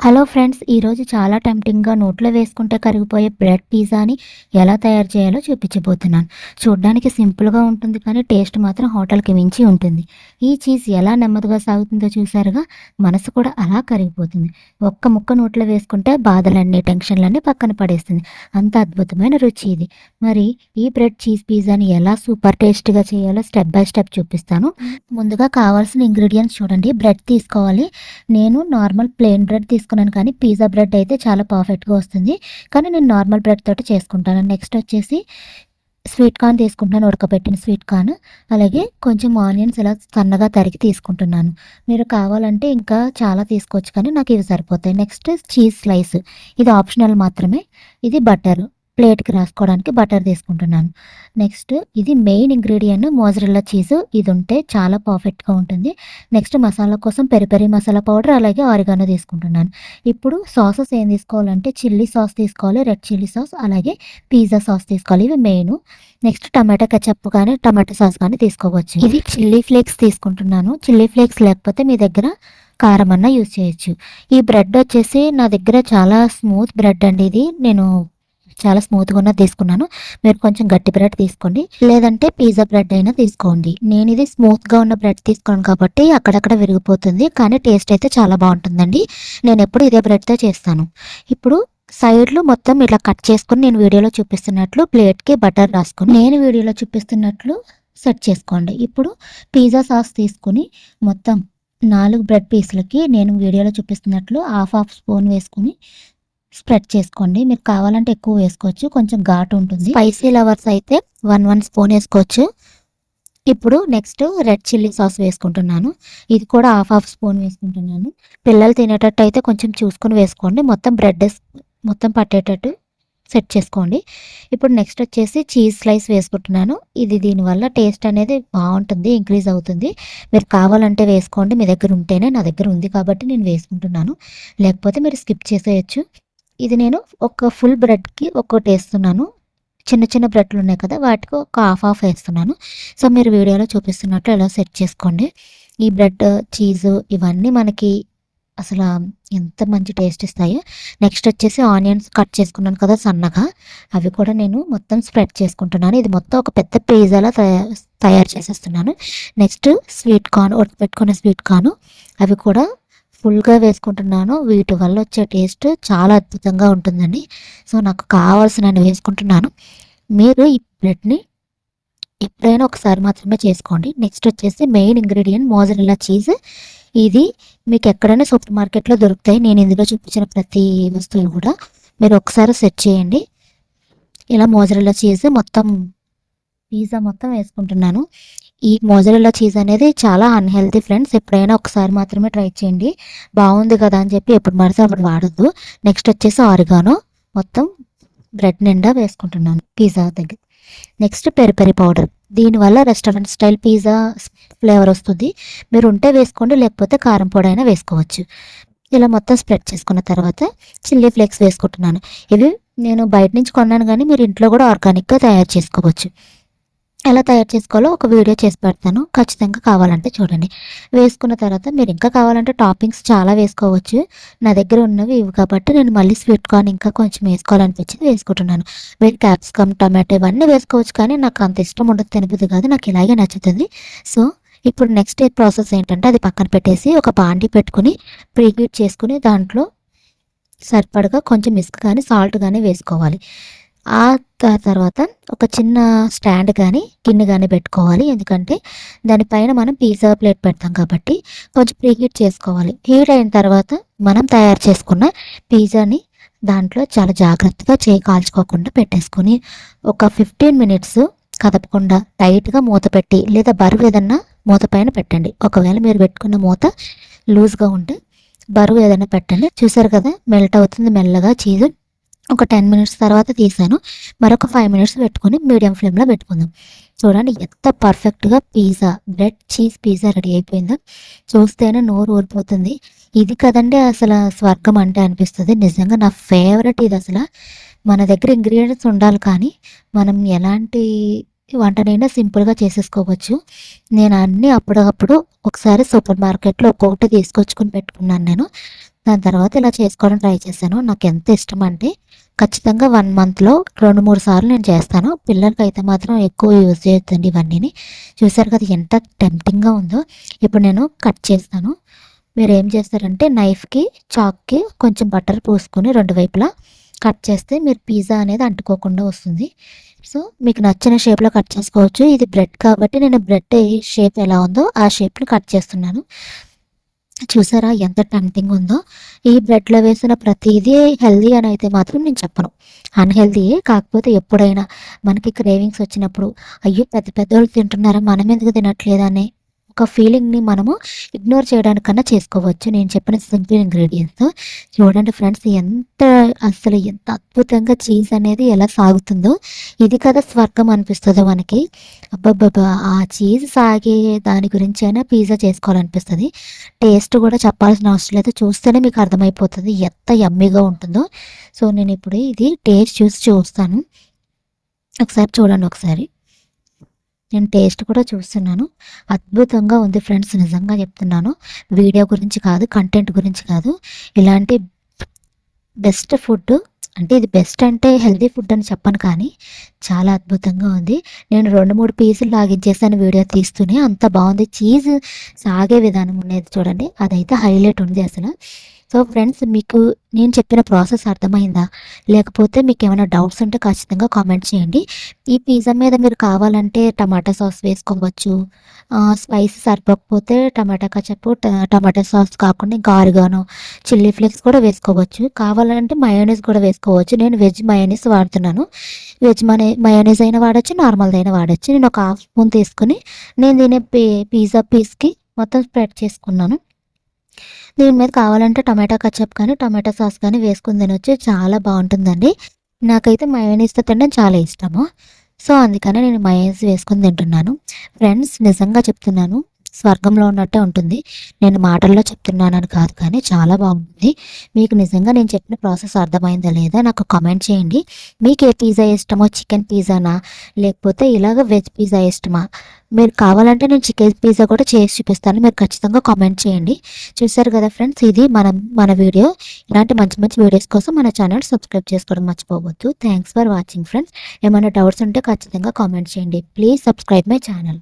Hello friends ఈరోజు చాలా టెంప్టింగ్గా నోట్లో వేసుకుంటే కరిగిపోయే బ్రెడ్ పిజ్జాని ఎలా తయారు చేయాలో చూపించబోతున్నాను. చూడ్డానికి సింపుల్గా ఉంటుంది కానీ టేస్ట్ మాత్రం హోటల్కి మించి ఉంటుంది. ఈ చీజ్ ఎలా నెమ్మదిగా సాగుతుందో చూసారుగా మనసు కూడా అలా కరిగిపోతుంది. ఒక్క ముక్క నోట్లో వేసుకుంటే బాధలన్నీ టెన్షన్లన్నీ పక్కన పడేస్తుంది. అంత అద్భుతమైన రుచి ఇది. మరి ఈ బ్రెడ్ చీజ్ పిజ్జాని ఎలా సూపర్ టేస్ట్గా చేయాలో స్టెప్ బై స్టెప్ చూపిస్తాను. ముందుగా కావాల్సిన ఇంగ్రీడియంట్స్ చూడండి. బ్రెడ్ తీసుకోవాలి. నేను నార్మల్ ప్లెయిన్ బ్రెడ్ తీసుకున్నాను తీసుకున్నాను కానీ పిజ్జా బ్రెడ్ అయితే చాలా పర్ఫెక్ట్గా వస్తుంది. కానీ నేను నార్మల్ బ్రెడ్ తోటి చేసుకుంటాను. నెక్స్ట్ వచ్చేసి స్వీట్ కార్న్ తీసుకుంటున్నాను ఉడకబెట్టిన స్వీట్ కార్న్ అలాగే కొంచెం ఆనియన్స్ ఇలా సన్నగా తరిగి తీసుకుంటున్నాను. మీరు కావాలంటే ఇంకా చాలా తీసుకోవచ్చు కానీ నాకు ఇవి సరిపోతాయి. నెక్స్ట్ చీజ్ స్లైస్ ఇది ఆప్షనల్ మాత్రమే. ఇది బటర్ ప్లేట్కి రాసుకోవడానికి బటర్ తీసుకుంటున్నాను. నెక్స్ట్ ఇది మెయిన్ ఇంగ్రీడియంట్ మోజరెల్లా చీజ్. ఇది ఉంటే చాలా పర్ఫెక్ట్గా ఉంటుంది. నెక్స్ట్ మసాలా కోసం పెరి పెరి మసాలా పౌడర్ అలాగే ఆరిగానో తీసుకుంటున్నాను. ఇప్పుడు సాసెస్ ఏం తీసుకోవాలంటే చిల్లీ సాస్ తీసుకోవాలి రెడ్ చిల్లీ సాస్ అలాగే పిజ్జా సాస్ తీసుకోవాలి. ఇవి మెయిన్. నెక్స్ట్ టమాటా కెచప్ కానీ టమాటా సాస్ కానీ తీసుకోవచ్చు. ఇది చిల్లీ ఫ్లేక్స్ తీసుకుంటున్నాను. చిల్లీ ఫ్లేక్స్ లేకపోతే మీ దగ్గర కారం అన్న యూజ్ చేయొచ్చు. ఈ బ్రెడ్ వచ్చేసి నా దగ్గర చాలా స్మూత్ బ్రెడ్ అండి ఇది. నేను చాలా స్మూత్గా ఉన్నది తీసుకున్నాను. మీరు కొంచెం గట్టి బ్రెడ్ తీసుకోండి. లేదంటే పిజ్జా బ్రెడ్ అయినా తీసుకోండి. నేను ఇది స్మూత్గా ఉన్న బ్రెడ్ తీసుకున్నాను కాబట్టి అక్కడక్కడ విరిగిపోతుంది. కానీ టేస్ట్ అయితే చాలా బాగుంటుందండి. నేను ఎప్పుడు ఇదే బ్రెడ్తో చేస్తాను. ఇప్పుడు సైడ్లు మొత్తం ఇట్లా కట్ చేసుకుని నేను వీడియోలో చూపిస్తున్నట్లు ప్లేట్కి బటర్ రాసుకుని నేను వీడియోలో చూపిస్తున్నట్లు సెట్ చేసుకోండి. ఇప్పుడు పిజ్జా సాస్ తీసుకుని మొత్తం నాలుగు బ్రెడ్ పీసులకి నేను వీడియోలో చూపిస్తున్నట్లు హాఫ్ హాఫ్ స్పూన్ వేసుకుని స్ప్రెడ్ చేసుకోండి. మీరు కావాలంటే ఎక్కువ వేసుకోవచ్చు. కొంచెం ఘాటు ఉంటుంది. స్పైసీ లవర్స్ అయితే వన్ వన్ స్పూన్ వేసుకోవచ్చు. ఇప్పుడు నెక్స్ట్ రెడ్ చిల్లీ సాస్ వేసుకుంటున్నాను. ఇది కూడా హాఫ్ హాఫ్ స్పూన్ వేసుకుంటున్నాను. పిల్లలు తినేటట్టు అయితే కొంచెం చూసుకొని వేసుకోండి. మొత్తం బ్రెడ్ మొత్తం పట్టేటట్టు సెట్ చేసుకోండి. ఇప్పుడు నెక్స్ట్ వచ్చేసి చీజ్ స్లైస్ వేసుకుంటున్నాను. ఇది దీనివల్ల టేస్ట్ అనేది బాగుంటుంది ఇంక్రీజ్ అవుతుంది. మీరు కావాలంటే వేసుకోండి. మీ దగ్గర ఉంటేనే నా దగ్గర ఉంది కాబట్టి నేను వేసుకుంటున్నాను. లేకపోతే మీరు స్కిప్ చేసేయచ్చు. ఇది నేను ఒక ఫుల్ బ్రెడ్కి ఒక్కటి వేస్తున్నాను. చిన్న చిన్న బ్రెడ్లు ఉన్నాయి కదా వాటికి ఒక హాఫ్ హాఫ్ వేస్తున్నాను. సో మీరు వీడియోలో చూపిస్తున్నట్లు ఎలా సెట్ చేసుకోండి. ఈ బ్రెడ్ చీజ్ ఇవన్నీ మనకి అసలు ఎంత మంచి టేస్ట్ ఇస్తాయో. నెక్స్ట్ వచ్చేసి ఆనియన్స్ కట్ చేసుకున్నాను కదా సన్నగా. అవి కూడా నేను మొత్తం స్ప్రెడ్ చేసుకుంటున్నాను. ఇది మొత్తం ఒక పెద్ద పిజ్జాలా తయారు తయారు చేసేస్తున్నాను. నెక్స్ట్ స్వీట్ కార్న్ ఉడకపెట్టుకున్న స్వీట్ కార్న్ అవి కూడా ఫుల్గా వేసుకుంటున్నాను. వీటి వల్ల వచ్చే టేస్ట్ చాలా అద్భుతంగా ఉంటుందండి. సో నాకు కావాల్సిన వేసుకుంటున్నాను. మీరు ఈ బ్రెడ్ని ఎప్పుడైనా ఒకసారి మాత్రమే చేసుకోండి. నెక్స్ట్ వచ్చేసి మెయిన్ ఇంగ్రీడియంట్ మోజరెల్లా చీజ్. ఇది మీకు ఎక్కడైనా సూపర్ మార్కెట్లో దొరుకుతాయి. నేను ఇందులో చూపించిన ప్రతి వస్తువులు కూడా మీరు ఒకసారి సెట్ చేయండి. ఇలా మోజరెల్లా చీజ్ మొత్తం పిజ్జా మొత్తం వేసుకుంటున్నాను. ఈ మోజరెల్లా చీజ్ అనేది చాలా అన్హెల్తీ ఫ్రెండ్స్ ఎప్పుడైనా ఒకసారి మాత్రమే ట్రై చేయండి. బాగుంది కదా అని చెప్పి ఎప్పుడు మరితే అప్పుడు వాడద్దు. నెక్స్ట్ వచ్చేసి ఆరిగానో మొత్తం బ్రెడ్ నిండా వేసుకుంటున్నాను పిజ్జా దగ్గర. నెక్స్ట్ పెరి పెరి పౌడర్ దీనివల్ల రెస్టారెంట్ స్టైల్ పిజ్జా ఫ్లేవర్ వస్తుంది. మీరు ఉంటే వేసుకోండి లేకపోతే కారం పొడి అయినా వేసుకోవచ్చు. ఇలా మొత్తం స్ప్రెడ్ చేసుకున్న తర్వాత చిల్లీ ఫ్లేక్స్ వేసుకుంటున్నాను. ఇవి నేను బయట నుంచి కొన్నాను కానీ మీరు ఇంట్లో కూడా ఆర్గానిక్గా తయారు చేసుకోవచ్చు. ఎలా తయారు చేసుకోవాలో ఒక వీడియో చేసి పెడతాను. ఖచ్చితంగా కావాలంటే చూడండి. వేసుకున్న తర్వాత మీరు ఇంకా కావాలంటే టాపింగ్స్ చాలా వేసుకోవచ్చు. నా దగ్గర ఉన్నవి ఇవి కాబట్టి నేను మళ్ళీ స్వీట్ కార్న్ ఇంకా కొంచెం వేసుకోవాలనిపించింది వేసుకుంటున్నాను. మీరు క్యాప్సికమ్ టమాటో ఇవన్నీ వేసుకోవచ్చు కానీ నాకు అంత ఇష్టం ఉండదు తినబుద్ది కాదు నాకు ఇలాగే నచ్చుతుంది. సో ఇప్పుడు నెక్స్ట్ ప్రాసెస్ ఏంటంటే అది పక్కన పెట్టేసి ఒక బాండి పెట్టుకుని ప్రీహీట్ చేసుకుని దాంట్లో సరిపడగా కొంచెం ఇసుక కానీ సాల్ట్ కానీ వేసుకోవాలి. ఆ తర్వాత ఒక చిన్న స్టాండ్ కానీ గిన్నె కానీ పెట్టుకోవాలి. ఎందుకంటే దానిపైన మనం పిజ్జా ప్లేట్ పెడతాం కాబట్టి కొంచెం ప్రీహీట్ చేసుకోవాలి. హీట్ అయిన తర్వాత మనం తయారు చేసుకున్న పిజ్జాని దాంట్లో చాలా జాగ్రత్తగా చేయి కాల్చుకోకుండా పెట్టేసుకొని ఒక ఫిఫ్టీన్ మినిట్స్ కదపకుండా టైట్గా మూత పెట్టి లేదా బరువు ఏదన్నా మూత పైన పెట్టండి. ఒకవేళ మీరు పెట్టుకున్న మూత లూజ్గా ఉంటే బరువు ఏదైనా పెట్టండి. చూసారు కదా మెల్ట్ అవుతుంది మెల్లగా చీజ్ ఒక టెన్ మినిట్స్ తర్వాత తీసాను. మరొక ఫైవ్ మినిట్స్ పెట్టుకొని మీడియం ఫ్లేమ్లో పెట్టుకుందాం. చూడండి ఎంత పర్ఫెక్ట్గా pizza bread cheese pizza ready అయిపోయిందో. చూస్తేనే నోరు ఊరిపోతుంది. ఇది కదండి అసలు స్వర్గం అంటే అనిపిస్తుంది. నిజంగా నా ఫేవరెట్ ఇది అసలు. మన దగ్గర ఇంగ్రీడియంట్స్ ఉండాలి కానీ మనం ఎలాంటి వంటనైనా సింపుల్గా చేసేసుకోవచ్చు. నేను అన్నీ అప్పటికప్పుడు ఒకసారి సూపర్ మార్కెట్లో ఒక్కొక్కటి తీసుకొచ్చుకొని పెట్టుకున్నాను నేను. దాని తర్వాత ఇలా చేసుకోవడం ట్రై చేశాను. నాకు ఎంత ఇష్టం అంటే ఖచ్చితంగా వన్ మంత్లో రెండు మూడు సార్లు నేను చేస్తాను. పిల్లలకి అయితే మాత్రం ఎక్కువ యూజ్ చేయొద్దండి ఇవన్నీని. చూసారు కదా ఎంత టెంప్టింగ్గా ఉందో. ఇప్పుడు నేను కట్ చేస్తాను. మీరు ఏం చేస్తారంటే నైఫ్కి చాక్కి కొంచెం బటర్ పూసుకొని రెండు వైపులా కట్ చేస్తే మీరు పిజ్జా అనేది అంటుకోకుండా వస్తుంది. సో మీకు నచ్చిన షేప్లో కట్ చేసుకోవచ్చు. ఇది బ్రెడ్ కాబట్టి నేను బ్రెడ్ షేప్ ఎలా ఉందో ఆ షేప్ని కట్ చేస్తున్నాను. చూసారా ఎంత టెంప్టింగ్ ఉందో? ఈ బ్రెడ్లో వేసిన ప్రతిదీ హెల్దీ అని అయితే మాత్రం నేను చెప్పను. అన్హెల్దీయే కాకపోతే ఎప్పుడైనా మనకి క్రేవింగ్స్ వచ్చినప్పుడు అయ్యో పెద్ద పెద్దోళ్ళు తింటున్నారా? మనం ఎందుకు తినట్లేదని? ఒక ఫీలింగ్ని మనము ఇగ్నోర్ చేయడానికన్నా చేసుకోవచ్చు. నేను చెప్పిన సింపుల్ ఇంగ్రీడియంట్స్. చూడండి ఫ్రెండ్స్ ఎంత అసలు ఎంత అద్భుతంగా చీజ్ అనేది ఎలా సాగుతుందో. ఇది కదా స్వర్గం అనిపిస్తుందో మనకి. అబ్బబ్బబ్బా ఆ చీజ్ సాగే దాని గురించి అయినా పిజ్జా చేసుకోవాలనిపిస్తుంది. టేస్ట్ కూడా చెప్పాల్సిన అవసరం లేదు. చూస్తేనే మీకు అర్థమైపోతుంది ఎంత యమ్మీగా ఉంటుందో. సో నేను ఇప్పుడు ఇది టేస్ట్ చూసి చూస్తాను. ఒకసారి చూడండి ఒకసారి. నేను టేస్ట్ కూడా చూస్తున్నాను. అద్భుతంగా ఉంది ఫ్రెండ్స్ నిజంగా చెప్తున్నాను. వీడియో గురించి కాదు కంటెంట్ గురించి కాదు. ఇలాంటి బెస్ట్ ఫుడ్ అంటే ఇది బెస్ట్ అంటే హెల్తీ ఫుడ్ అని చెప్పను కానీ చాలా అద్భుతంగా ఉంది. నేను రెండు మూడు పీసులు లాగించేసాను వీడియో తీస్తూనే. అంత బాగుంది. చీజ్ సాగే విధానం ఉండేది చూడండి. అదైతే హైలైట్ ఉంది అసలు. సో ఫ్రెండ్స్ మీకు నేను చెప్పిన ప్రాసెస్ అర్థమైందా? లేకపోతే మీకు ఏమైనా డౌట్స్ ఉంటే ఖచ్చితంగా కామెంట్ చేయండి. ఈ పిజ్జా మీద మీరు కావాలంటే టమాటా సాస్ వేసుకోవచ్చు. స్పైసీ సరిపోకపోతే టమాటా కచపు టమాటా సాస్ కాకుండా ఇంకా చిల్లీ ఫ్లేక్స్ కూడా వేసుకోవచ్చు. కావాలంటే మయోనీస్ కూడా వేసుకోవచ్చు. నేను వెజ్ మయోనీస్ వాడుతున్నాను. వెజ్ మనే మయోనీస్ అయినా వాడచ్చు నార్మల్ అయినా వాడచ్చు. నేను ఒక హాఫ్ స్పూన్ తీసుకుని నేను తినే పిజ్జా పీస్కి మొత్తం స్ప్రెడ్ చేసుకున్నాను. దీని మీద కావాలంటే టమాటా కచ్చప్ కానీ టమాటా సాస్ కానీ వేసుకుని తినొచ్చు. చాలా బాగుంటుందండి. నాకైతే మయోనీస్తో తినడం చాలా ఇష్టము. సో అందుకనే నేను మయోనీస్ వేసుకొని తింటున్నాను. ఫ్రెండ్స్ నిజంగా చెప్తున్నాను. స్వర్గంలో ఉన్నట్టే ఉంటుంది. నేను మాటల్లో చెప్తున్నానని కాదు కానీ చాలా బాగుంటుంది. మీకు నిజంగా నేను చెప్పిన ప్రాసెస్ అర్థమైందా లేదా నాకు కామెంట్ చేయండి. మీకు ఏ పిజ్జా ఇష్టమో చికెన్ పిజ్జానా? లేకపోతే ఇలాగ వెజ్ పిజ్జా ఇష్టమా? మీరు కావాలంటే నేను చికెన్ పిజ్జా కూడా చేసి చూపిస్తాను. మీరు ఖచ్చితంగా కామెంట్ చేయండి. చూసారు కదా ఫ్రెండ్స్ ఇది మనం మన వీడియో. ఇలాంటి మంచి మంచి వీడియోస్ కోసం మన ఛానల్ సబ్స్క్రైబ్ చేసుకోవడం మర్చిపోవద్దు. థ్యాంక్స్ ఫర్ వాచింగ్ ఫ్రెండ్స్ ఏమైనా డౌట్స్ ఉంటే ఖచ్చితంగా కామెంట్ చేయండి. Please subscribe my channel